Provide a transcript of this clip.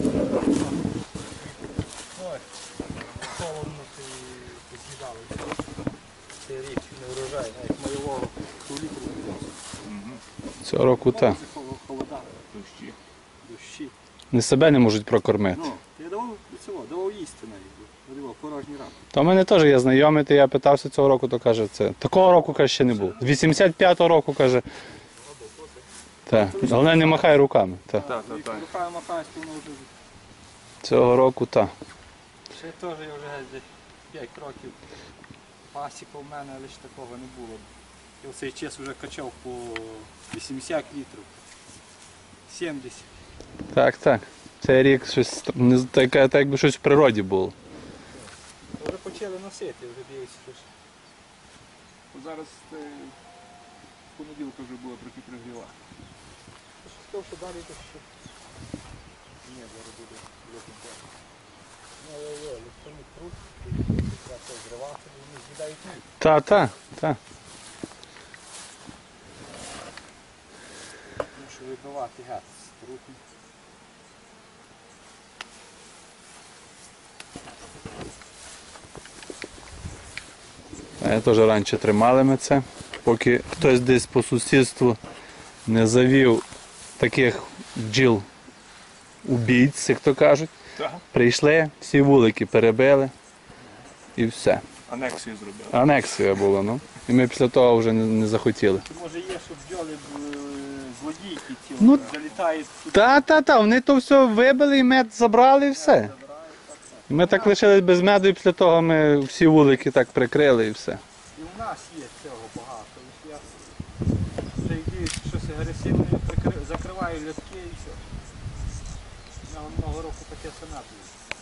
Ой, холодно ти поз'їдали. Цей рік не врожай, навіть майового літру. Цього року так. Холода, Дощі. дощі. Не себе не можуть прокормити. Ну, я давав цього, давав їсти навіть. Давав. Та в мене теж є знайомий, то я питався цього року, то каже, це. Такого року каже, ще не було. З 85-го року каже. Так. Головне не махай руками. Так, так, так. Рукою махаєш, то воно вже Цього року так. Ще теж я вже десь 5 років пасіка в мене, але ж такого не було. Я в цей час вже качав по 80 літрів. 70. Так, так. Цей рік щось не таке, так якби щось в природі було. Вже почали носити, вже ж. Зараз е, понеділка вже було трохи пригріла. Що сказав, що далі то що. Ні, зараз буде літати. Ну, але є, листовий труд, треба зривати, бо вони з'їдають. Та, та, та. Мушу вибивати гад з трупи. А теж раніше тримали ми це, поки хтось десь по сусідству не завів таких бджіл убійць, як то кажуть. Прийшли, всі вулики перебили і все. Анексію зробили. Анексія була, ну. І ми після того вже не, не захотіли. Може є, що бджоли е, злодійки ті, Ну, от, залітають сюди. Та, та, та, вони то все вибили і мед забрали і все. Ми так лишились без меду і після того ми всі вулики так прикрили і все. І у нас є цього багато. Ось Я прийду, щось агресивне, закриваю лятки і все. Я одного року таке було.